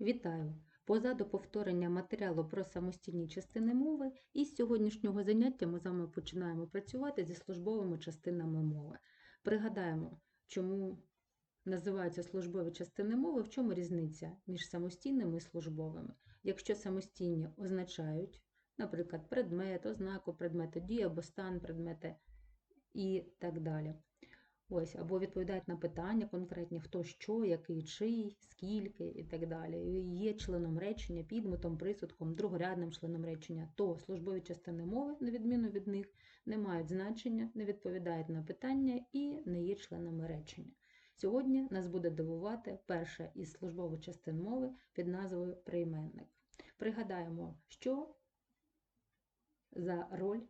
Вітаю! Позаду повторення матеріалу про самостійні частини мови, і з сьогоднішнього заняття ми з вами починаємо працювати зі службовими частинами мови. Пригадаємо, чому називаються службові частини мови, в чому різниця між самостійними і службовими. Якщо самостійні означають, наприклад, предмет, ознаку предмету, дію або стан предмета і так далі. Ось, або відповідають на питання конкретні, хто що, який чий, скільки і так далі. Є членом речення, підметом, присудком, другорядним членом речення, то службові частини мови, на відміну від них, не мають значення, не відповідають на питання і не є членами речення. Сьогодні нас буде дивувати перша із службових частин мови під назвою прийменник. Пригадаємо, що за роль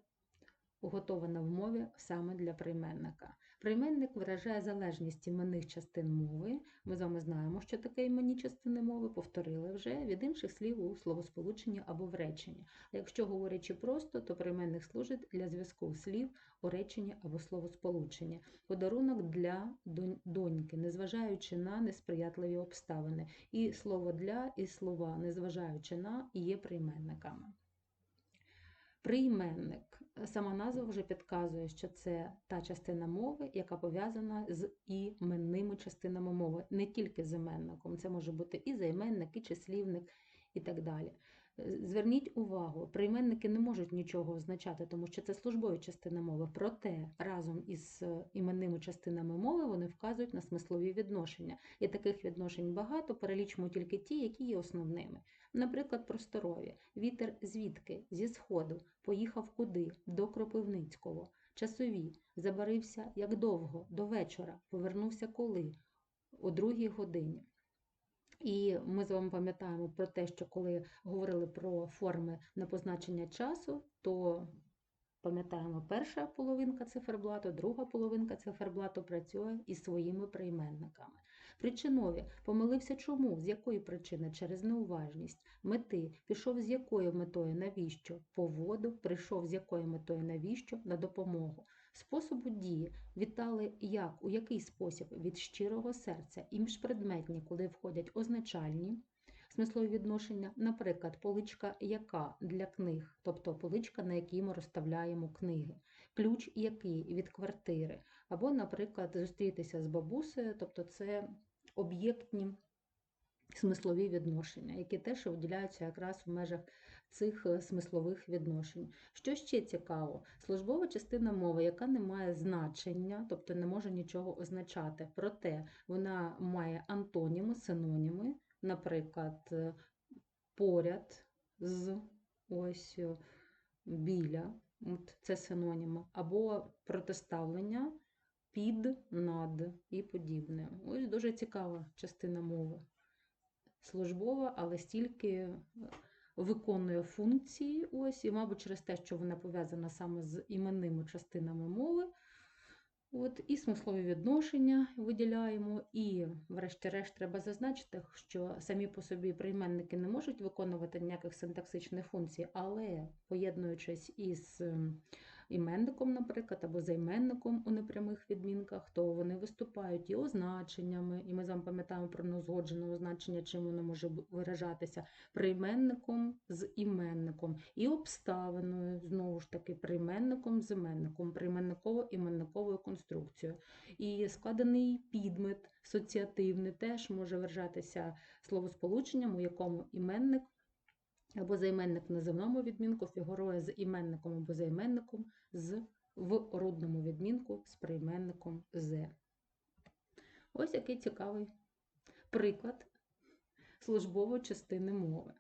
уготована в мові саме для прийменника. Прийменник виражає залежність іменних частин мови. Ми з вами знаємо, що таке іменні частини мови, повторили вже від інших слів у словосполученні або в реченні. А якщо говорячи просто, то прийменник служить для зв'язку слів у реченні або словосполученні. Подарунок для доньки, незважаючи на несприятливі обставини. І слово для, і слова, незважаючи на, є прийменниками. Прийменник. Сама назва вже підказує, що це та частина мови, яка пов'язана з іменними частинами мови, не тільки з іменником. Це може бути і займенник, і числівник, і так далі. Зверніть увагу, прийменники не можуть нічого означати, тому що це службові частини мови. Проте разом із е, іменними частинами мови вони вказують на смислові відношення. І таких відношень багато, перелічимо тільки ті, які є основними. Наприклад, просторові. Вітер звідки? Зі сходу. Поїхав куди? До Кропивницького. Часові. Забарився як довго? До вечора. Повернувся коли? О другій годині. І ми з вами пам'ятаємо про те, що коли говорили про форми на позначення часу, то пам'ятаємо, перша половинка циферблату, друга половинка циферблату працює із своїми прийменниками. Причинові помилився чому? З якої причини? Через неуважність. Мети пішов з якою метою навіщо? По воду, прийшов з якою метою навіщо? На допомогу. Способу дії вітали як, у який спосіб? Від щирого серця. І міжпредметні, куди входять означальні смислові відношення, наприклад, поличка яка для книг, тобто поличка, на якій ми розставляємо книги, ключ який від квартири, або, наприклад, зустрітися з бабусею, тобто це об'єктні смислові відношення, які теж виділяються якраз в межах цих е, смислових відношень. Що ще цікаво? Службова частина мови, яка не має значення, тобто не може нічого означати, проте вона має антоніми, синоніми, наприклад, е, поряд з ось е, біля, це синоніми, або протиставлення під, над і подібне. Ось дуже цікава частина мови. Службова, але стільки е, виконує функції, ось, і, мабуть, через те, що вона пов'язана саме з іменними частинами мови. От, і смислові відношення виділяємо, і, врешті-решт, треба зазначити, що самі по собі прийменники не можуть виконувати ніяких синтаксичних функцій, але поєднуючись із ем, іменником, наприклад, або займенником у непрямих відмінках, то вони виступають і означеннями, і ми з вами пам'ятаємо про неузгоджене означення, чим воно може виражатися, прийменником з іменником, і обставиною, знову ж таки, прийменником з іменником, прийменниково-іменниковою конструкцією. І складений підмет асоціативний теж може виражатися словосполученням, у якому іменник або займенник в називному відмінку фігурує з іменником або займенником з в родному відмінку з прийменником з. Ось який цікавий приклад службової частини мови.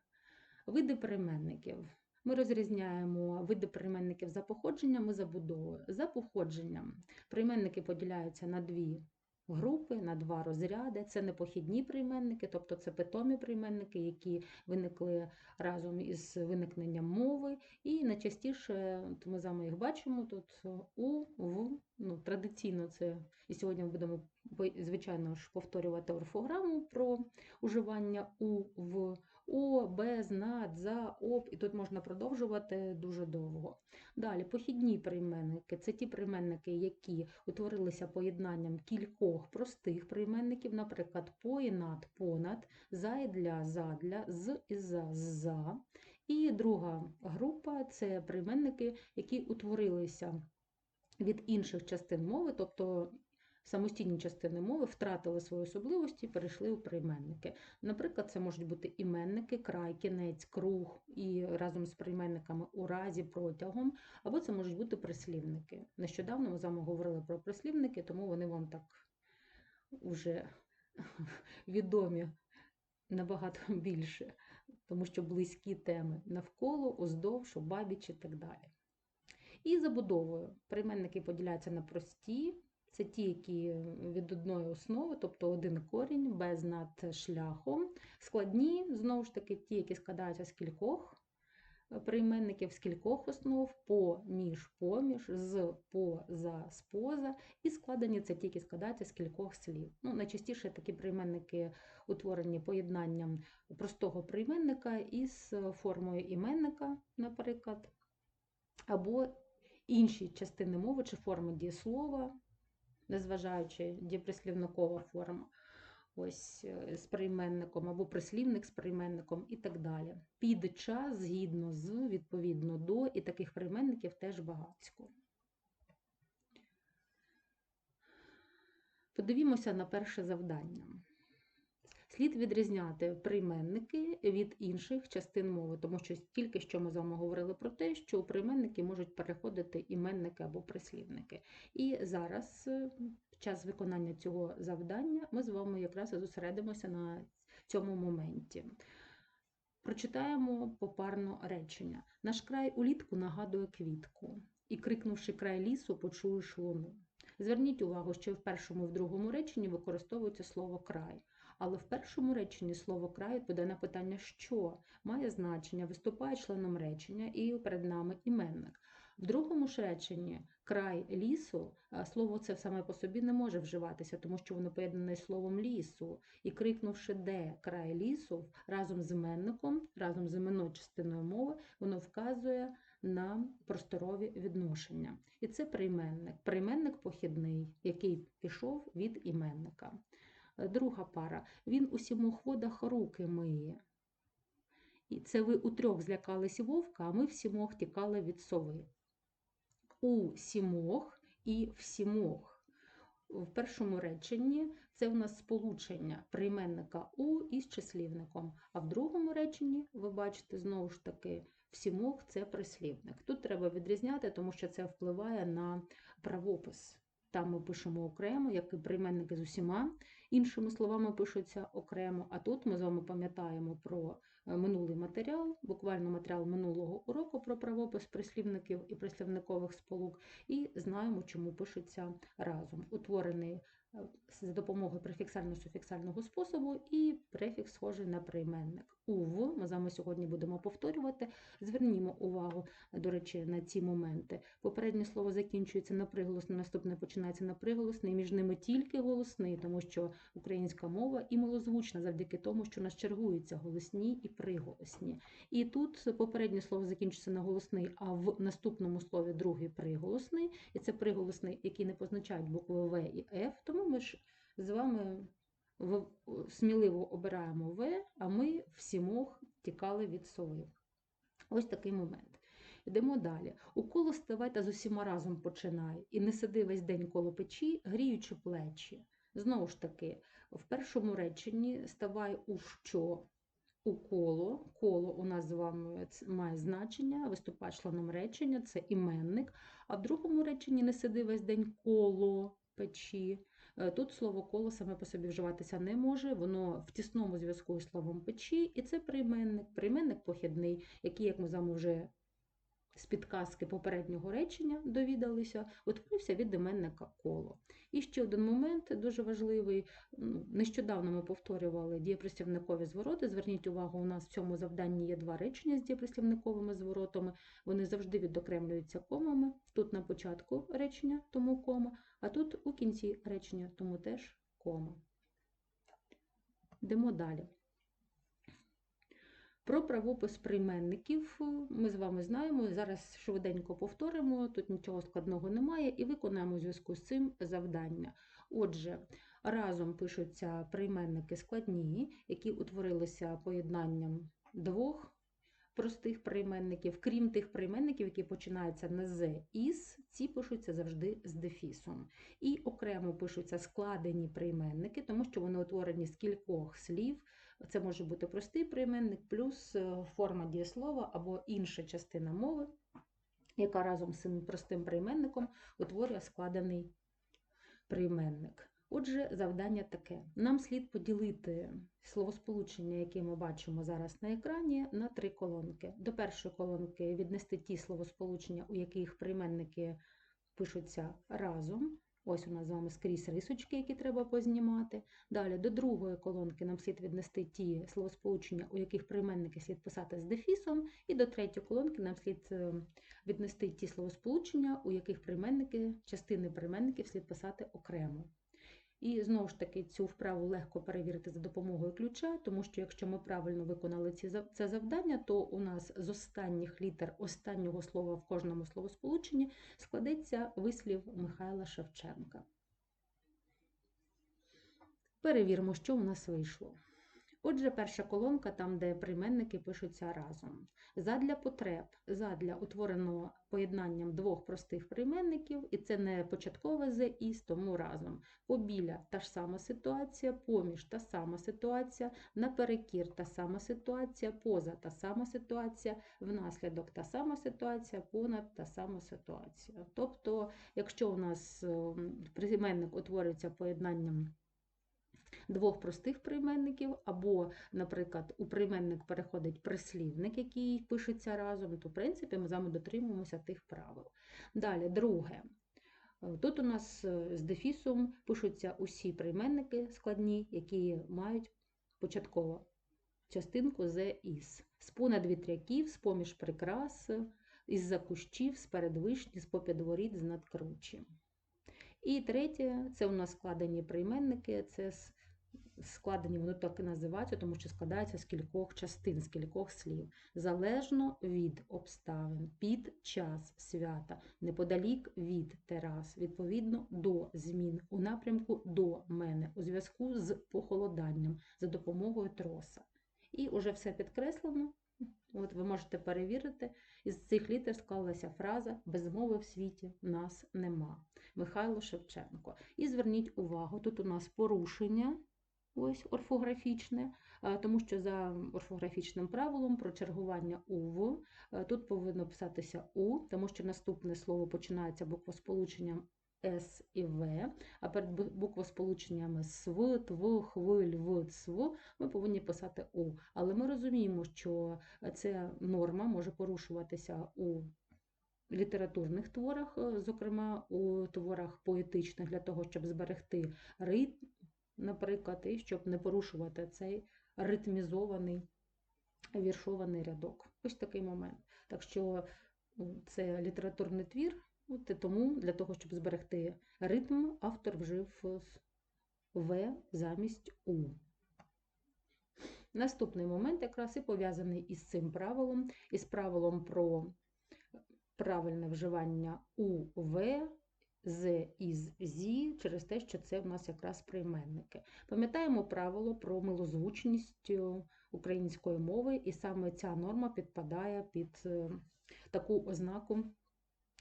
Види прийменників. Ми розрізняємо види прийменників за походженням і забудовою. За походженням прийменники поділяються на дві групи, на два розряди. Це непохідні прийменники, тобто це питомі прийменники, які виникли разом із виникненням мови. І найчастіше ми з вами їх бачимо тут у, в. Ну, традиційно це і сьогодні ми будемо звичайно ж, повторювати орфограму про уживання у, в, о, без, над, за, об, і тут можна продовжувати дуже довго. Далі, похідні прийменники це ті прийменники, які утворилися поєднанням кількох простих прийменників, наприклад, по і над, понад, за і для, задля, з і за, за. І друга група це прийменники, які утворилися від інших частин мови, тобто самостійні частини мови втратили свої особливості і перейшли у прийменники. Наприклад, це можуть бути іменники, край, кінець, круг і разом з прийменниками у разі, протягом, або це можуть бути прислівники. Нещодавно ми з вами говорили про прислівники, тому вони вам так вже відомі набагато більше, тому що близькі теми навколо, уздовж, обабіч і так далі. І забудовою. Прийменники поділяються на прості, це ті, які від одної основи, тобто один корінь, без над шляхом. Складні, знову ж таки, ті, які складаються з кількох прийменників, з кількох основ, по, між, поміж, з, по, за, споза. І складені це ті, які складаються з кількох слів. Ну, Найчастіше такі прийменники утворені поєднанням простого прийменника із формою іменника, наприклад, або інші частини мови чи форми дієслова, незважаючи дієприслівникова форма, ось е, з прийменником, або прислівник з прийменником і так далі. Під час, згідно з, відповідно до, і таких прийменників теж багацько. Подивімося на перше завдання. Слід відрізняти прийменники від інших частин мови, тому що тільки що ми з вами говорили про те, що у прийменники можуть переходити іменники або прислівники. І зараз, е, час виконання цього завдання, ми з вами якраз зосередимося на цьому моменті. Прочитаємо попарно речення. Наш край улітку нагадує квітку, і, крикнувши край лісу, почуєш луну. Зверніть увагу, що в першому і в другому реченні використовується слово край. Але в першому реченні слово край відповідає на питання, що має значення, виступає членом речення і перед нами іменник. В другому ж реченні край лісу, слово це саме по собі не може вживатися, тому що воно поєднане з словом лісу. І крикнувши де край лісу, разом з іменником, разом з іменною частиною мови, воно вказує на просторові відношення. І це прийменник. Прийменник похідний, який пішов від іменника. Друга пара. Він у сімох водах руки миє. І це ви у трьох злякались вовка, а ми в сімох тікали від сови. У сімох і в сімох. В першому реченні це у нас сполучення прийменника у із числівником. А в другому реченні, ви бачите, знову ж таки, в сімох це прислівник. Тут треба відрізняти, тому що це впливає на правопис. Там ми пишемо окремо, як і прийменники з усіма іншими словами пишуться окремо. А тут ми з вами пам'ятаємо про е, минулий матеріал, буквально матеріал минулого уроку про правопис прислівників і прислівникових сполук, і знаємо, чому пишуться разом. Утворений за допомогою префіксально-суфіксального способу і префікс схожий на прийменник. Ув, ми з вами сьогодні будемо повторювати. Звернімо увагу, до речі, на ці моменти. Попереднє слово закінчується на приголосне, наступне починається на приголосний, між ними тільки голосний, тому що українська мова і малозвучна завдяки тому, що у нас чергуються голосні і приголосні. І тут попереднє слово закінчується на голосний, а в наступному слові другий приголосний, і це приголосний, який не позначають букви В і Ф, тому ми ж з вами сміливо обираємо В, а ми всімох тікали від сови. Ось такий момент. Йдемо далі. У коло ставай та з усіма разом починай, і не сиди весь день коло печі, гріючи плечі. Знову ж таки, в першому реченні ставай у що у коло. Коло у нас з вами має значення, виступає членом речення, це іменник. А в другому реченні не сиди весь день коло печі. Е, тут слово коло саме по собі вживатися не може, воно в тісному зв'язку з словом печі, і це прийменник, прийменник похідний, який, як ми з вами вже з підказки попереднього речення довідалися, утворився від іменника коло. І ще один момент дуже важливий. Нещодавно ми повторювали дієприслівникові звороти. Зверніть увагу, у нас в цьому завданні є два речення з дієприслівниковими зворотами. Вони завжди відокремлюються комами. Тут на початку речення, тому кома, а тут у кінці речення, тому теж кома. Йдемо далі. Про правопис прийменників ми з вами знаємо. Зараз швиденько повторимо, тут нічого складного немає, і виконаємо у зв'язку з цим завдання. Отже, разом пишуться прийменники складні, які утворилися поєднанням двох простих прийменників, крім тих прийменників, які починаються на з із, ці пишуться завжди з дефісом. І окремо пишуться складені прийменники, тому що вони утворені з кількох слів. Це може бути простий прийменник, плюс е, форма дієслова або інша частина мови, яка разом з цим простим прийменником утворює складений прийменник. Отже, завдання таке: нам слід поділити словосполучення, яке ми бачимо зараз на екрані, на три колонки. До першої колонки віднести ті словосполучення, у яких прийменники пишуться разом. Ось у нас з вами скрізь рисочки, які треба познімати. Далі до другої колонки нам слід віднести ті словосполучення, у яких прийменники слід писати з дефісом. І до третьої колонки нам слід е, віднести ті словосполучення, у яких прийменники, частини прийменників слід писати окремо. І знову ж таки цю вправу легко перевірити за допомогою ключа, тому що якщо ми правильно виконали ці, це завдання, то у нас з останніх літер останнього слова в кожному словосполученні складеться вислів Михайла Шевченка. Перевіримо, що у нас вийшло. Отже, перша колонка, там, де прийменники пишуться разом. Задля потреб, задля утвореного поєднанням двох простих прийменників, і це не початкове з із, тому разом. Побіля та ж сама ситуація, поміж та сама ситуація, наперекір та сама ситуація, поза та сама ситуація, внаслідок та сама ситуація, понад та сама ситуація. Тобто, якщо у нас ем, прийменник утворюється поєднанням двох простих прийменників, або, наприклад, у прийменник переходить прислівник, який пишеться разом, то, в принципі, ми з вами дотримуємося тих правил. Далі, друге. Тут у нас е, з дефісом пишуться усі прийменники складні, які мають початкову частинку з із. З понад вітряків, з поміж прикрас, із за кущів, з передвишні, з попід воріт, з надкручі. І третє це у нас складені прийменники, це складені, воно так і називаються, тому що складається з кількох частин, з кількох слів. Залежно від обставин, під час свята, неподалік від терас, відповідно до змін, у напрямку до мене, у зв'язку з похолоданням за допомогою троса. І вже все підкреслено. От ви можете перевірити, із цих літер склалася фраза Без мови в світі нас нема. Михайло Шевченко. І зверніть увагу, тут у нас порушення ось орфографічне, тому що за орфографічним правилом про чергування УВ тут повинно писатися У, тому що наступне слово починається буквосполученням С і В, а перед буквосполученнями СВ, ТВ, хвиль, В, ЦВ ми повинні писати У. Але ми розуміємо, що ця норма може порушуватися у літературних творах, зокрема у творах поетичних, для того, щоб зберегти ритм, наприклад, і щоб не порушувати цей ритмізований віршований рядок. Ось такий момент. Так що це літературний твір, от тому для того, щоб зберегти ритм, автор вжив В замість У. Наступний момент якраз і пов'язаний із цим правилом, із правилом про правильне вживання У В з із зі через те, що це в нас якраз прийменники. Пам'ятаємо правило про милозвучність е, української мови, і саме ця норма підпадає під е, таку ознаку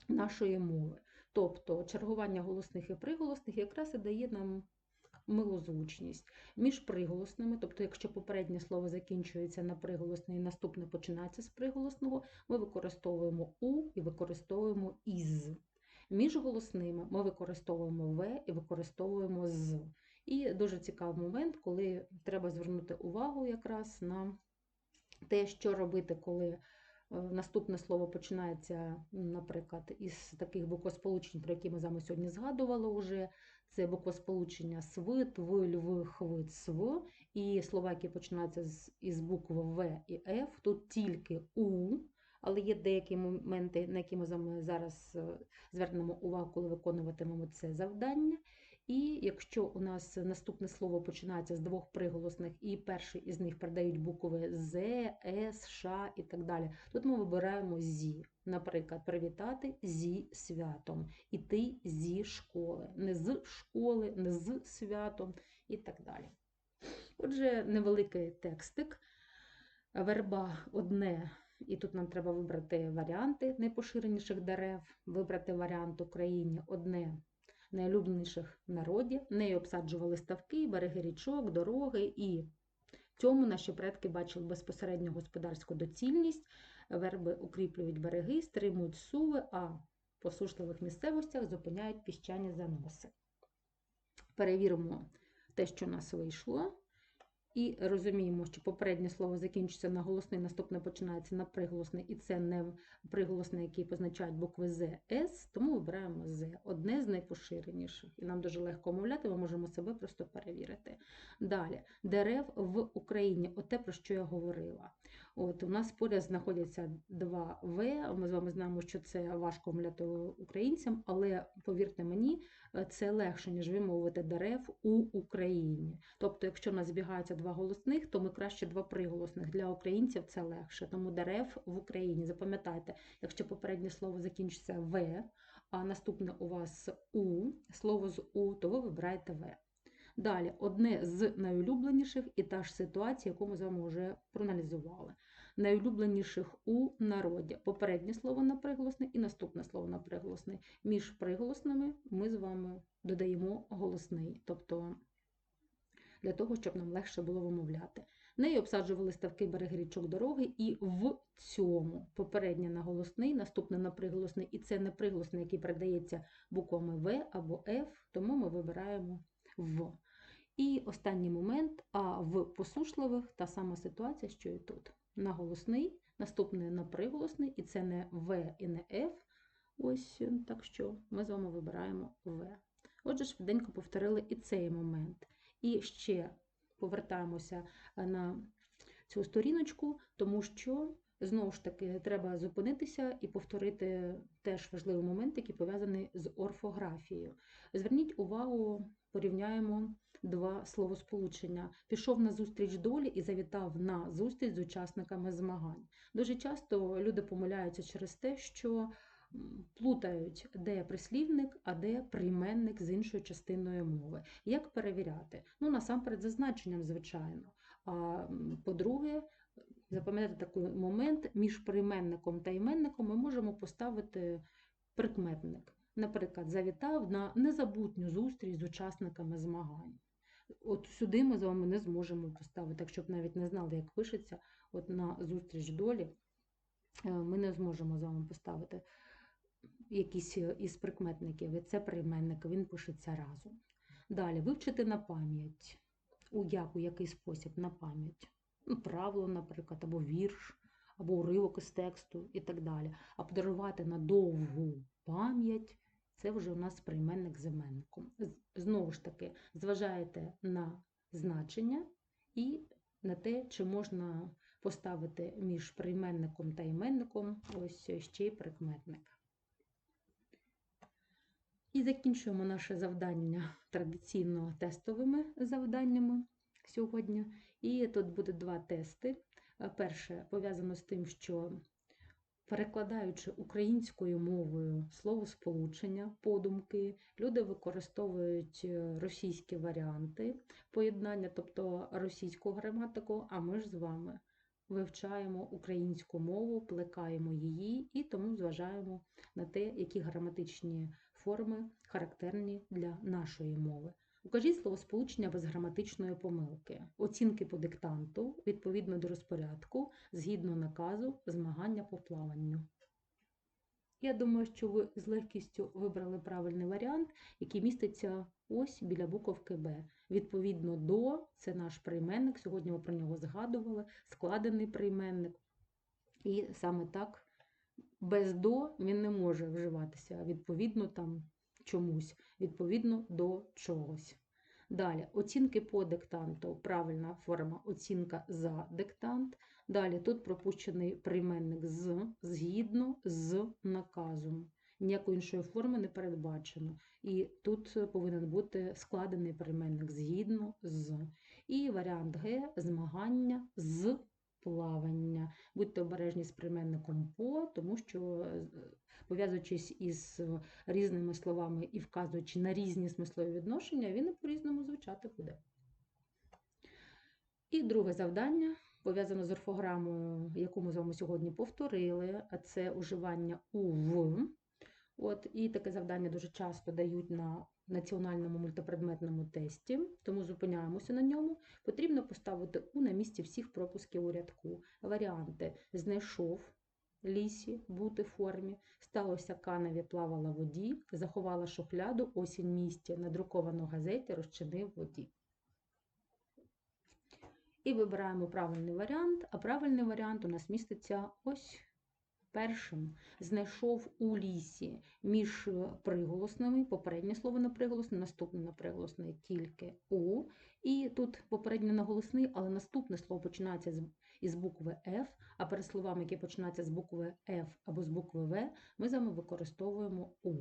нашої мови. Тобто чергування голосних і приголосних якраз і дає нам милозвучність. Між приголосними, тобто, якщо попереднє слово закінчується на приголосне і наступне починається з приголосного, ми використовуємо у і використовуємо із. Між голосними ми використовуємо В і використовуємо з. І дуже цікавий момент, коли треба звернути увагу якраз на те, що робити, коли наступне слово починається, наприклад, із таких буквосполучень, про які ми з вами сьогодні згадували вже. Це буквосполучення св, тв, льв, хв, св. І слова, які починаються із букви В і Ф, тут тільки У але є деякі моменти, на які ми зараз е, звернемо увагу, коли виконуватимемо це завдання. І якщо у нас наступне слово починається з двох приголосних, і перший із них передають букви З, С, Ш і так далі, тут ми вибираємо зі. Наприклад, привітати зі святом, іти зі школи, не з школи, не з святом і так далі. Отже, невеликий текстик. Верба одне, і тут нам треба вибрати варіанти найпоширеніших дерев, вибрати варіант Україні одне найулюбленіших народів, народі. Нею обсаджували ставки, береги річок, дороги, і цьому наші предки бачили безпосередню господарську доцільність. Верби укріплюють береги, стримують суви, а в посушливих місцевостях зупиняють піщані заноси. Перевіримо те, що у нас вийшло. І розуміємо, що попереднє слово закінчується на голосний, наступне починається на приголосний, і це не приголосний, який позначають букви З, С, тому вибираємо З, одне з найпоширеніших. І нам дуже легко мовляти, ми можемо себе просто перевірити. Далі, дерев в Україні, оте, про що я говорила. От У нас поряд знаходяться два В. Ми з вами знаємо, що це важко мовляти українцям, але повірте мені, це легше, ніж вимовити дерев у Україні. Тобто, якщо в нас збігаються два голосних, то ми краще два приголосних. Для українців це легше. Тому дерев в Україні. Запам'ятайте, якщо попереднє слово закінчиться В, а наступне у вас У, слово з У, то ви вибираєте В. Далі, одне з найулюбленіших і та ж ситуація, яку ми з вами вже проаналізували. Найулюбленіших у народі. Попереднє слово на приголосне і наступне слово на приголосне. Між приголосними ми з вами додаємо голосний, тобто для того, щоб нам легше було вимовляти. Нею обсаджували ставки береги річок дороги, і в цьому попереднє на голосний, наступне на приголосний, і це не приголосний, який передається буквами В або Ф, тому ми вибираємо в. І останній момент, а в посушливих та сама ситуація, що і тут. На голосний, наступне на приголосний, і це не В і не Ф. Ось так що ми з вами вибираємо В. Отже, швиденько повторили і цей момент. І ще повертаємося на цю сторіночку, тому що знову ж таки треба зупинитися і повторити теж важливий момент, який пов'язаний з орфографією. Зверніть увагу, порівняємо два словосполучення. Пішов на зустріч долі і завітав на зустріч з учасниками змагань. Дуже часто люди помиляються через те, що плутають, де прислівник, а де прийменник з іншою частиною мови. Як перевіряти? Ну, насамперед, за значенням, звичайно. А по-друге, запам'ятати такий момент, між прийменником та іменником ми можемо поставити прикметник. Наприклад, завітав на незабутню зустріч з учасниками змагань. От сюди ми з вами не зможемо поставити, якщо б навіть не знали, як пишеться, от на зустріч долі, е, ми не зможемо з вами поставити якийсь із прикметників, і це прийменник, він пишеться разом. Далі вивчити на пам'ять. У як, у який спосіб на пам'ять. Ну, правило, наприклад, або вірш, або уривок із тексту і так далі. А подарувати на довгу пам'ять це вже у нас прийменник з іменником. Знову ж таки, зважаєте на значення і на те, чи можна поставити між прийменником та іменником ось ще й прикметник. І закінчуємо наше завдання традиційно тестовими завданнями сьогодні. І тут буде два тести. Перше пов'язано з тим, що перекладаючи українською мовою словосполучення, подумки, люди використовують е, російські варіанти поєднання, тобто російську граматику, а ми ж з вами вивчаємо українську мову, плекаємо її і тому зважаємо на те, які граматичні форми характерні для нашої мови. Укажіть словосполучення без граматичної помилки, оцінки по диктанту відповідно до розпорядку, згідно наказу змагання по плаванню. Я думаю, що ви з легкістю вибрали правильний варіант, який міститься ось біля буковки Б. Відповідно до, це наш прийменник, сьогодні ми про нього згадували, складений прийменник. І саме так без до він не може вживатися, відповідно там чомусь, відповідно до чогось. Далі оцінки по диктанту, правильна форма оцінка за диктант. Далі тут пропущений прийменник з згідно з наказом. ніякої іншої форми не передбачено. І тут повинен бути складений прийменник згідно з. І варіант Г змагання з плавання. Будьте обережні з прийменником по, тому що, пов'язуючись із різними словами і вказуючи на різні смислові відношення, він по-різному звучати буде. І друге завдання пов'язано з орфограмою, яку ми з вами сьогодні повторили, а це уживання у в. От, і таке завдання дуже часто дають на національному мультипредметному тесті, тому зупиняємося на ньому. Потрібно поставити у на місці всіх пропусків у рядку. Варіанти знайшов лісі, бути в формі, сталося канаві, плавала воді, заховала шухляду, осінь місті, надруковано газеті, розчинив воді. І вибираємо правильний варіант, а правильний варіант у нас міститься ось першим. Знайшов у лісі між приголосними, попереднє слово на приголосне, наступне на приголосне тільки у. І тут попереднє наголосний, але наступне слово починається із букви F, а перед словами, які починаються з букви F або з букви В, ми з вами використовуємо у.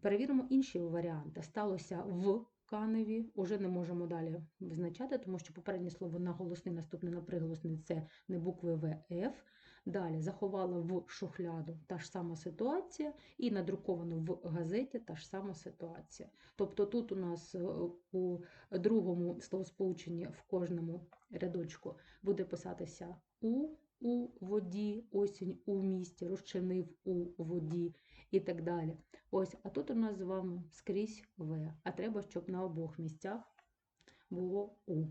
Перевіримо інші варіанти. Сталося в каневі, уже не можемо далі визначати, тому що попереднє слово наголосний, наступне на приголосний це не букви В, Ф. Далі заховала в шухляду та ж сама ситуація, і надруковано в газеті та ж сама ситуація. Тобто тут у нас е, у другому словосполученні в кожному рядочку буде писатися у у воді, осінь у місті, розчинив у воді і так далі. Ось, а тут у нас з вами скрізь В, а треба, щоб на обох місцях було У.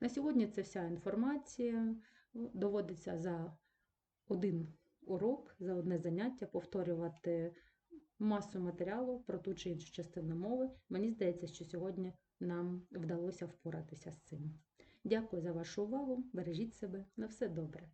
На сьогодні це вся інформація. Доводиться за один урок, за одне заняття повторювати масу матеріалу про ту чи іншу частину мови. Мені здається, що сьогодні нам вдалося впоратися з цим. Дякую за вашу увагу. Бережіть себе. На все добре.